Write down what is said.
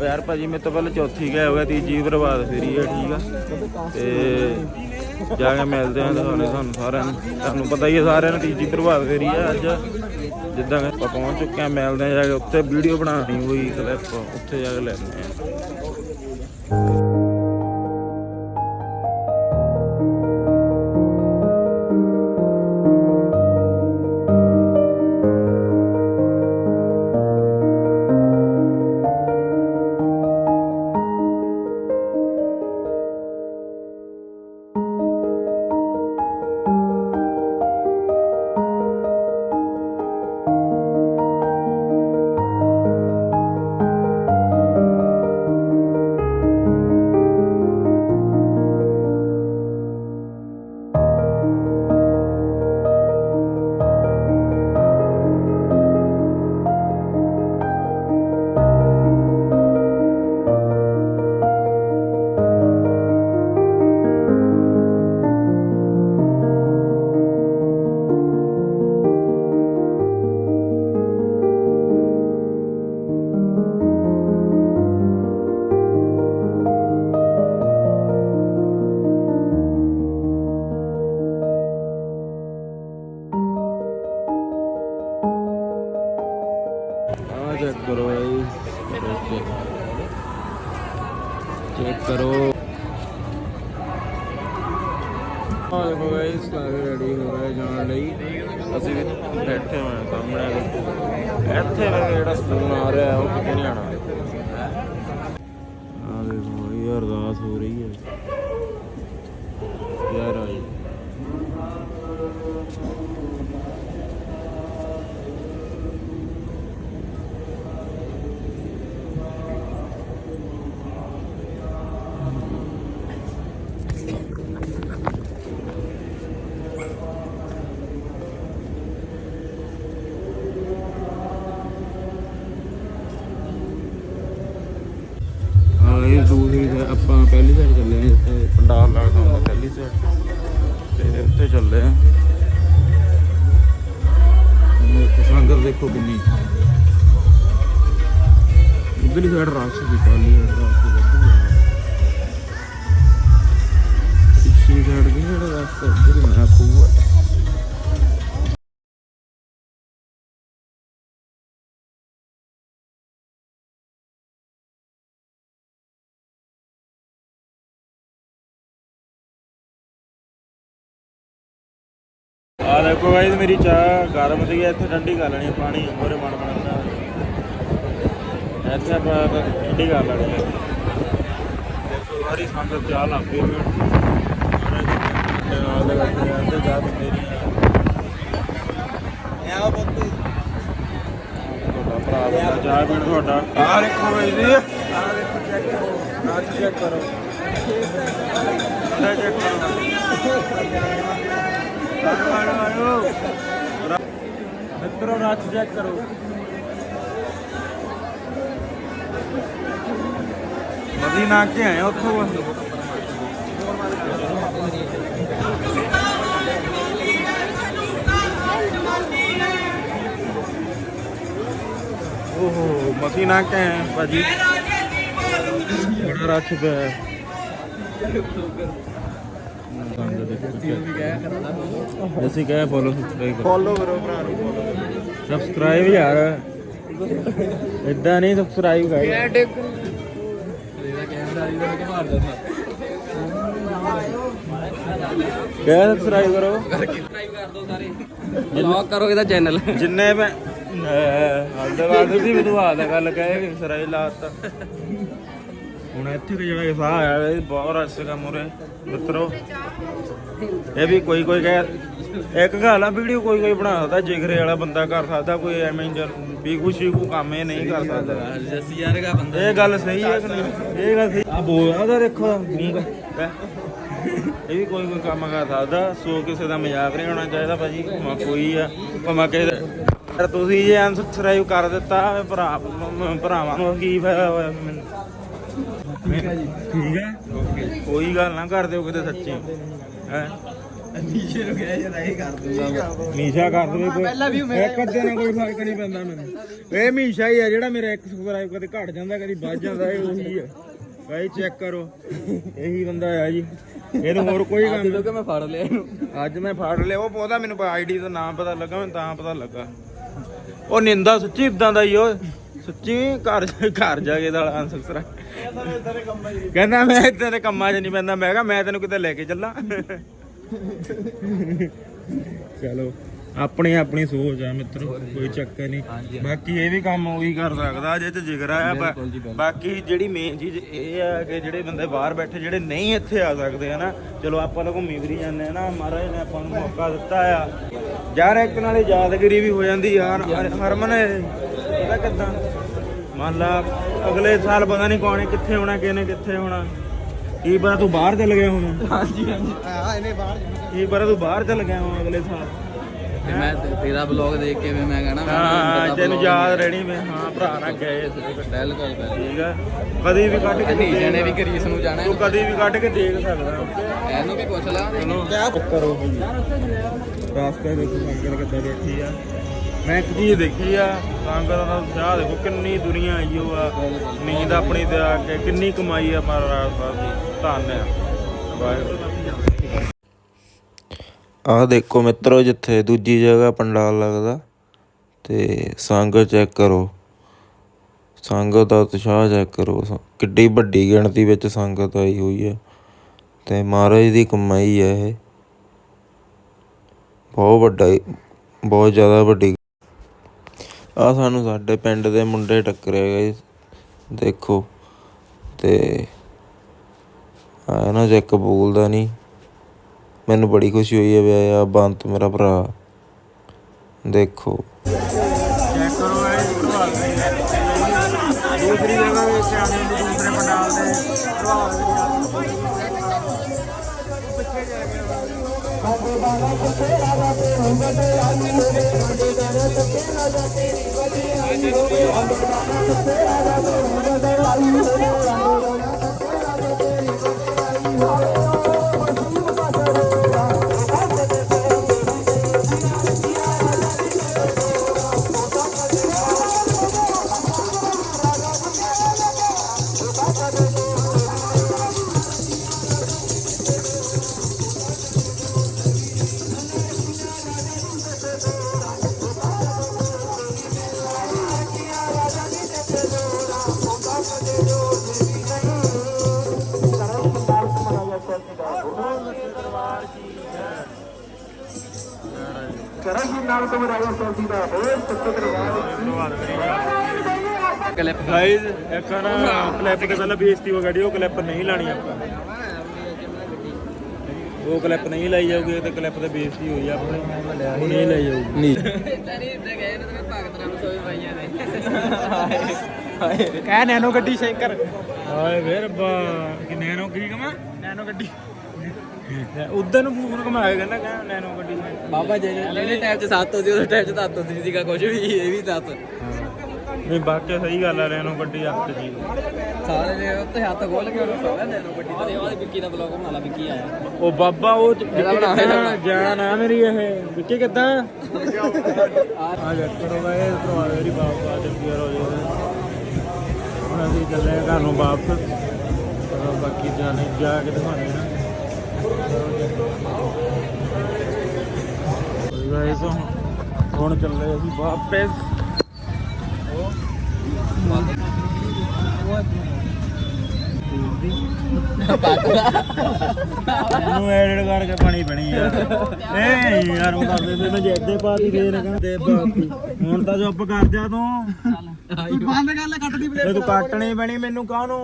ਉਹ ਯਾਰ ਭਾਜੀ, ਮੇਰੇ ਤੋਂ ਪਹਿਲਾਂ ਚੌਥੀ ਗਿਆ ਹੋਇਆ ਤੀਜੀ ਬਰਬਾਦ ਫੇਰੀ ਹੈ ਠੀਕ ਆ। ਤੇ ਜਾ ਕੇ ਮਿਲਦੇ ਆ ਤੁਹਾਨੂੰ ਤੁਹਾਨੂੰ ਸਾਰਿਆਂ ਨੂੰ। ਤੁਹਾਨੂੰ ਪਤਾ ਹੀ ਹੈ ਸਾਰਿਆਂ ਨੂੰ ਤੀਜੀ ਬਰਬਾਦ ਫੇਰੀ ਹੈ ਅੱਜ। ਜਿੱਦਾਂ ਆਪਾਂ ਪਹੁੰਚ ਚੁੱਕੇ ਆ, ਮਿਲਦੇ ਆ ਜਾ ਕੇ, ਉੱਥੇ ਵੀਡੀਓ ਬਣਾਣੀ ਹੋਈ ਕਲਿੱਪ ਉੱਥੇ ਜਾ ਕੇ ਲੈਂਦੇ ਆ। ਆ ਚੈੱਕ ਕਰੋ ਗਾਇਸ ਚੈੱਕ ਕਰੋ। ਆ ਦੇਖੋ ਗਾਇਸ ਸਾਰੇ ਰੈਡੀ ਹੋ ਰਹੇ ਜਾਣ ਲਈ। ਅਸੀਂ ਵੀ ਬੈਠੇ ਹੋਏ ਹਾਂ ਸਾਹਮਣੇ। ਇੱਥੇ ਮੇਰੇ ਜਿਹੜਾ ਸਕੂਨ ਆ ਰਿਹਾ, ਉਹ ਕਿਤੇ ਨਹੀਂ ਆਣਾ ਆ ਦੇਖੋ ਇਹ ਅਰਦਾਸ ਹੋ ਰਹੀ ਹੈ। ਜਿੱਥੇ ਪੰਡਾਲ ਲੱਗਦਾ ਹੁੰਦਾ ਤੇ। ਉੱਥੇ ਚੱਲੇ ਆ। ਇਹ ਸੰਗਤ ਦੇਖੋ ਕਿੰਨੀ। ਉਧਰਲੀ ਸਾਈਡ ਰਸ਼ ਵੀ ਕਾਲੀ ਹੈ ਰਸ਼ ਵੱਧ ਗਿਆ ਪਿਛਲੀ ਸਾਈਡ ਵੀ ਜਿਹੜਾ ਰਸਤਾ? ਉਧਰ ਹੀ ਨਾ ਖੂਹ ਦੇਖੋ ਗਾਇਸ ਮੇਰੀ ਚਾਹ ਗਰਮ ਸੀ ਇੱਥੇ ਠੰਡੀ ਕਰ ਲੈਣੀ ਪਾਣੀ ਮੋਰੇ ਮਨ ਬਣਦਾ ਇੱਥੇ ਆਪਾਂ ਠੰਡੀ ਕਰ ਲੈਣੀ ਦੇਖੋ ਸਾਰੀ ਸੰਗਤ ਚਾਹ ਲੱਗ ਪਈ ਹੋਈ ਨਾਲ ਦੇ ਆ ਤੇ ਚਾਹ ਪੀਂਦੇ ਨਹੀਂ ਆ ਆ ਤੁਹਾਡਾ ਭਰਾ ਦਾ ਚਾਹ ਪੀਣ ਤੁਹਾਡਾ ਆ ਦੇਖੋ ਗਾਇਸ ਜੀ ਆ ਦੇਖੋ ਚੈੱਕ ਕਰੋ ਆ ਚੈੱਕ ਕਰੋ ਚੈੱਕ ਕਰੋ ਮਿੱਤਰੋ ਰਾਤ ਚੈੱਕ ਕਰੋ। ਨਦੀ ਨਾ ਕੇ ਆਏ ਉੱਥੋਂ ਓਹੋ, ਮਸੀ ਕੇ ਆਏ ਭਾਜੀ। ਬੜਾ ਰੱਛ ਪਿਆ। ਅਸੀਂ ਕਹੇ ਫੋਲੋ ਸਬਸਕ੍ਰਾਈਬ ਕਰੋ। ਫੋਲੋ ਕਰੋ ਭਰਾ ਨੂੰ ਫੋਲੋ ਸਬਸਕ੍ਰਾਈਬ ਯਾਰ। ਇਦਾਂ ਨਹੀਂ ਸਬਸਕ੍ਰਾਈਬ ਕਰ। ਇਹਦਾ ਕੈਮਰਾ ਦੀ ਤਾਂ ਮਾਰ ਦਿੰਦਾ ਕਹੇ ਸਬਸਕ੍ਰਾਈਬ ਕਰੋ। ਸਬਸਕ੍ਰਾਈਬ ਕਰ ਦਿਓ ਸਾਰੇ ਬਲੌਗ ਕਰੋ ਇਹਦਾ ਚੈਨਲ ਜਿੰਨੇ ਮੈਂ ਹਲਦੇ ਬਾਅਦ ਵੀ ਤੂੰ ਆਦਾ ਗੱਲ ਕਹੇ ਸਰਾਈ ਲਾਤਾ ਹੁਣ ਇੱਥੇ ਕਿ ਜਿਹੜਾ ਸਾਹ ਆਇਆ ਇਹ ਬਹੁਤ ਰਸ ਸੀਗਾ ਮੁਰੇ ਮਿੱਤਰੋ। ਇਹ ਵੀ ਕੋਈ ਕੋਈ ਕਹੇ, ਇੱਕ ਗੱਲ ਵੀਡੀਓ ਕੋਈ ਕੋਈ ਬਣਾ ਸਕਦਾ, ਜਿਗਰੇ ਵਾਲਾ ਬੰਦਾ ਕਰ ਸਕਦਾ, ਕੋਈ ਐਵੇਂ ਵੀ ਕੁਛ ਕੋ ਕੰਮ ਇਹ ਨਹੀਂ ਕਰ ਸਕਦਾ। ਜੱਸੀ ਯਾਰਗਾ ਬੰਦਾ ਇਹ ਗੱਲ ਸਹੀ ਹੈ ਕਿ ਨਹੀਂ? ਇਹ ਗੱਲ ਸਹੀ। ਆ ਬੋਲ ਆਦਾ ਦੇਖੋ ਗੂੰਗਾ ਇਹ ਵੀ ਕੋਈ ਕੋਈ ਕੰਮ ਕਰ ਸਕਦਾ, ਸੋ ਕਿਸੇ ਦਾ ਮਜ਼ਾਕ ਨਹੀਂ ਹੋਣਾ ਚਾਹੀਦਾ, ਭਾਜੀ, ਭਾਵੇਂ ਕੋਈ ਆ, ਭਾਵੇਂ ਕਿਸੇ ਤੁਸੀਂ ਜੇ ਅਨਸਬਸਕ੍ਰਾਈਬ ਕਰ ਦਿੱਤਾ, ਭਰਾ ਭਰਾਵਾਂ ਨੂੰ ਕੀ ਫਾਇਦਾ ਹੋਇਆ ਮੈਨੂੰ? ਠੀਕ ਹੈ ਠੀਕ ਹੈ? ਕੋਈ ਗੱਲ ਨਾ ਕਰ ਦਿਓ ਕਿਤੇ ਸੱਚੀ। ਹੈ? ਨੀਸ਼ੇ ਨੂੰ ਕਿਹਾ ਜਦ ਇਹ ਕਰ ਦੂੰਗਾ ਮੀਸ਼ਾ ਕਰ ਦੇਵੇ ਕੋਈ। ਪਹਿਲਾਂ ਵੀ ਮੇਰਾ- ਇੱਕ ਅੱਧੇ ਨਾਲ ਕੋਈ ਫ਼ਰਕ ਨਹੀਂ ਪੈਂਦਾ ਮੈਨੂੰ। ਇਹ ਮੀਸ਼ਾ ਹੀ ਆ ਜਿਹੜਾ ਮੇਰਾ ਇੱਕ ਸਬਸਕ੍ਰਾਈਬ ਕਦੇ ਘਟ ਜਾਂਦਾ ਕਦੀ ਵੱਧ ਜਾਂਦਾ ਇਹ ਉਹੀ ਆ। ਭਾਈ ਚੈੱਕ ਕਰੋ। ਇਹੀ ਬੰਦਾ ਆ ਜੀ। ਇਹਨੂੰ ਹੋਰ ਕੋਈ ਕੰਮ ਜਦੋਂ ਕਿ ਮੈਂ ਫੜ ਲਿਆ ਇਹਨੂੰ। ਅੱਜ ਮੈਂ ਫੜ ਲਿਆ। ਉਹ ਪਤਾ ਮੈਨੂੰ ਆਈਡੀ ਦਾ ਨਾਮ ਪਤਾ ਲੱਗਾ ਮੈਨੂੰ ਤਾਂ ਪਤਾ ਲੱਗਾ। ਉਹ ਨਿੰਦਾ ਸੱਚੀ ਇਦਾਂ ਦਾ ਹੀ ਉਹ ਸੱਚੀ ਘਰ ਘਰ ਜਾ ਕੇ ਦਾ ਅਨਸਬਸਕ੍ਰਾਈਬ ਕਹਿੰਦਾ ਮੈਂ ਇਦਾਂ ਦੇ ਕੰਮਾਂ 'ਚ ਨਹੀਂ ਪੈਂਦਾ। ਮੈਂ ਕਿਹਾ ਮੈਂ ਤੈਨੂੰ ਕਿਤੇ ਲੈ ਕੇ ਚੱਲਾਂ। ਚਲੋ ਆਪਣੀ ਆਪਣੀ ਸੋਚ ਆ ਮਿੱਤਰੋ ਕੋਈ ਚੱਕਰ ਨਹੀਂ। ਬਾਕੀ ਇਹ ਵੀ ਕੰਮ ਉਹੀ ਕਰ ਸਕਦਾ ਜੇ ਤੇ ਜਿਗਰ ਆ। ਬਾਕੀ ਜਿਹੜੀ ਮੇਨ ਚੀਜ਼ ਇਹ ਆ ਕਿ ਜਿਹੜੇ ਬੰਦੇ ਬਾਹਰ ਬੈਠੇ ਜਿਹੜੇ ਨਹੀਂ ਇੱਥੇ ਆ ਸਕਦੇ ਹਨਾ ਚਲੋ ਆਪਾਂ ਲੋਕ ਘੁੰਮੀ ਫਿਰੀ ਜਾਂਦੇ ਆ ਨਾ। ਮਹਾਰਾਜ ਨੇ ਆਪਾਂ ਨੂੰ ਮੌਕਾ ਦਿੱਤਾ ਆ। ਯਾਰ ਇੱਕ ਨਾਲੇ ਯਾਦਗਿਰੀ ਵੀ ਹੋ ਜਾਂਦੀ ਯਾਰ ਹਰ- ਹਰਮਨ ਪਤਾ ਕਿੱਦਾਂ? ਮੰਨ ਲਾ ਅਗਲੇ ਸਾਲ ਪਤਾ ਨਹੀਂ ਕੌਣੇ ਕਿੱਥੇ ਹੋਣਾ ਕਿਹਨੇ ਕਿੱਥੇ ਹੋਣਾ। ਕੀ ਪਤਾ ਤੂੰ ਬਾਹਰ ਚੱਲ ਗਿਆ ਹੁਣ। ਹਾਂਜੀ ਹਾਂਜੀ। ਆ ਇਹਨੇ ਬਾਹਰ ਕੀ ਪਤਾ ਤੂੰ ਬਾਹਰ ਚੱਲ ਗਿਆ ਹੁਣ ਅਗਲੇ ਸਾਲ। ਤੇ ਮੈਂ ਤੇ- ਤੇਰਾ ਬਲੌਗ ਦੇਖ ਕੇ ਵੀ ਮੈਂ ਕਹਣਾ ਹਾਂ ਤੈਨੂੰ ਯਾਦ ਰਹਿਣੀ ਮੈਂ ਹਾਂ ਭਰਾ ਨਾਲ ਗਏ। ਸੀ ਬਿਲਕੁਲ ਬਿਲਕੁਲ ਠੀਕ ਆ। ਕਦੀ ਵੀ ਕੱਢ ਕੇ ਤੂੰ ਨੀਸ਼ੇ ਨੇ ਵੀ ਦੇਖ। ਕਰੀਸ ਨੂੰ ਜਾਣਾ ਤੂੰ ਕਦੀ ਵੀ ਕੱਢ ਕੇ ਦੇਖ ਸਕਦਾ। ਇਹਨੂੰ ਵੀ ਪੁੱਛ ਲਾ। ਚਲੋ ਕਰੋ ਰਾਸਤੇ ਦੇਖੋ ਸੰਗਤ ਕਿੱਦਾਂ ਬੈਠੀ ਆ। ਮੈਂ ਇੱਕ ਦੇਖੀ ਆ ਸੰਗਤ ਦਾ ਉਤਸ਼ਾਹ ਦੇਖੋ ਕਿੰਨੀ ਦੁਨੀਆ ਆਈ ਉਹ ਆ, ਨੀਂਦ ਆਪਣੀ ਤੇ ਆ ਕੇ ਕਿੰਨੀ ਕਮਾਈ ਆ ਮਹਾਰਾਜ ਸਾਹਿਬ ਦੀ, ਧੰਨ ਆ। ਵਾਹਿਗੁਰੂ ਆਹ ਦੇਖੋ ਮਿੱਤਰੋ ਜਿੱਥੇ ਦੂਜੀ ਜਗ੍ਹਾ ਪੰਡਾਲ ਲੱਗਦਾ, ਤੇ ਸੰਗਤ ਚੈੱਕ ਕਰੋ। ਸੰਗਤ ਦਾ ਉਤਸ਼ਾਹ ਚੈੱਕ ਕਰੋ। ਕਿੱਡੀ ਵੱਡੀ ਗਿਣਤੀ ਵਿੱਚ ਸੰਗਤ ਆਈ ਹੋਈ ਹੈ ਤੇ ਮਹਾਰਾਜ ਦੀ ਕਮਾਈ ਹੈ ਇਹ। ਬਹੁਤ ਵੱਡਾ ਬਹੁਤ ਜ਼ਿਆਦਾ ਵੱਡੀ ਆਹ ਸਾਨੂੰ ਸਾਡੇ ਪਿੰਡ ਦੇ ਮੁੰਡੇ ਟੱਕਰੇ ਗਏ ਦੇਖੋ ਅਤੇ ਆ ਨਾ ਜੇ ਕਬੂਲਦਾ ਨਹੀਂ ਮੈਨੂੰ ਬੜੀ ਖੁਸ਼ੀ ਹੋਈ ਹੈ ਵੀ ਆ ਬੰਤ ਮੇਰਾ ਭਰਾ। ਦੇਖੋ। ਚੈੱਕ ਕਰੋ ਇਹ ਪ੍ਰਭਾਵ ਦੂਸਰੀ ਜਗ੍ਹਾ ਵਿੱਚ ਆਣੇ ਦੂਸਰੇ ਪੰਡਾਲ ਦੇ ਪ੍ਰਭਾਵ ਜਗਤ ਤੇਰਾ ਜਤੇਰੀ ਬੜੀ ਆਈ। ਹੋਵੇ ਅੰਦਰ ਨਾ ਤੇਰਾ ਦਾ ਰੰਗ ਦੇ ਆਈ ਹੋਵੇ ਕਲਿੱਪ ਗਾਇਜ਼ ਇੱਕ ਨਾ ਕਲਿੱਪ ਤੇ ਪਹਿਲਾਂ ਬੇਇੱਜ਼ਤੀ ਹੋ ਗਈ ਉਹ ਕਲਿੱਪ ਨਹੀਂ ਲਾਣੀ ਆਪਾਂ। ਉਹ ਕਲਿੱਪ ਨਹੀਂ ਲਾਈ ਜਾਊਗੀ ਤੇ ਕਲਿੱਪ ਤੇ ਬੇਇੱਜ਼ਤੀ ਹੋਈ ਆ ਆਪਣੀ। ਉਹ ਨਹੀਂ ਲਾਈ ਜਾਊਗੀ। ਨਹੀਂ। ਤੇਰੀ ਇੱਦਾਂ ਗਏ ਨੇ ਤੇ ਭਗਤ ਰਾਮ ਸੋਈ ਪਾਈਆਂ ਨੇ ਕਹਿ ਨੈਨੋ ਗੱਡੀ ਸ਼ੈਂਕਰ ਹਾਏ ਵੇ ਰੱਬਾ ਕਿ ਨੈਨੋ ਕੀ ਕਮਾ ਨੈਨੋ ਗੱਡੀ। ਉਧਰ ਨੂੰ ਫੋਨ ਘੁਮਾਇਆ ਕਹਿੰਦਾ ਕਿ ਨੈਨੋ ਗੱਡੀ ਬਾਬਾ ਜੀ ਜਿਹੜੇ ਟਾਈਮ 'ਚ ਸੱਤ ਹੁੰਦੀ ਉਹਦੇ ਟਾਈਮ 'ਚ ਤਾਂ ਅੱਤ ਹੁੰਦੀ ਸੀਗਾ ਕੁਝ ਵੀ ਇਹ ਵੀ ਦੱਸ ਨਹੀਂ ਬਾਕੀ ਸਹੀ ਗੱਲ ਆ ਨੈਨੋ ਗੱਡੀ ਅੱਤ ਜੀ ਸਾਰੇ ਨੇ ਉੱਤੇ ਹੱਥ ਖੋਲ ਕੇ ਉਹਨੂੰ ਸੋਇਆ ਨੇ ਗੱਡੀ ਤੇ। ਉਹ ਵਿੱਕੀ ਦਾ ਬਲੌਗ ਬਣਾ ਲਾ ਵਿੱਕੀ ਆਇਆ। ਉਹ ਬਾਬਾ ਉਹ। ਜਾਨ ਆ ਮੇਰੀ ਇਹ। ਵਿੱਕੀ ਕਿੱਦਾਂ? ਆ ਜਾ ਕਰੋ ਵਾ ਇਹ ਭਰਾ ਮੇਰੀ ਬਾਬਾ ਤੇ ਪਿਆਰ ਹੋ ਜਾਵੇ ਹੁਣ ਅਸੀਂ ਚੱਲੇ ਘਰ ਨੂੰ ਵਾਪਸ। ਬਾਕੀ ਜਾਣੇ ਜਾ ਕੇ ਦਿਖਾਣੇ ਨਾ ਗਾਇਸ ਹੁਣ ਚੱਲੇ ਅਸੀਂ ਵਾਪਸ। ਇਹਨੂੰ ਐਡਿਟ ਕਰਕੇ ਪਾਣੀ ਪੈਣੀ ਯਾਰ ਏ ਯਾਰ ਉਹ ਕਰਦੇ ਤੇ ਮੈਂ ਜੈਦੇ ਪਾਤੀ ਫੇਰ ਕਹਿੰਦੇ ਪਾਤੀ ਹੁਣ ਤਾਂ ਚੁੱਪ ਕਰ ਜਾ ਤੂੰ। ਬੰਦ ਕਰ ਲੈ ਕੱਟਦੀ ਇਹ ਤੂੰ ਕੱਟਣੀ ਪੈਣੀ ਮੈਨੂੰ ਕਾਹਨੂੰ?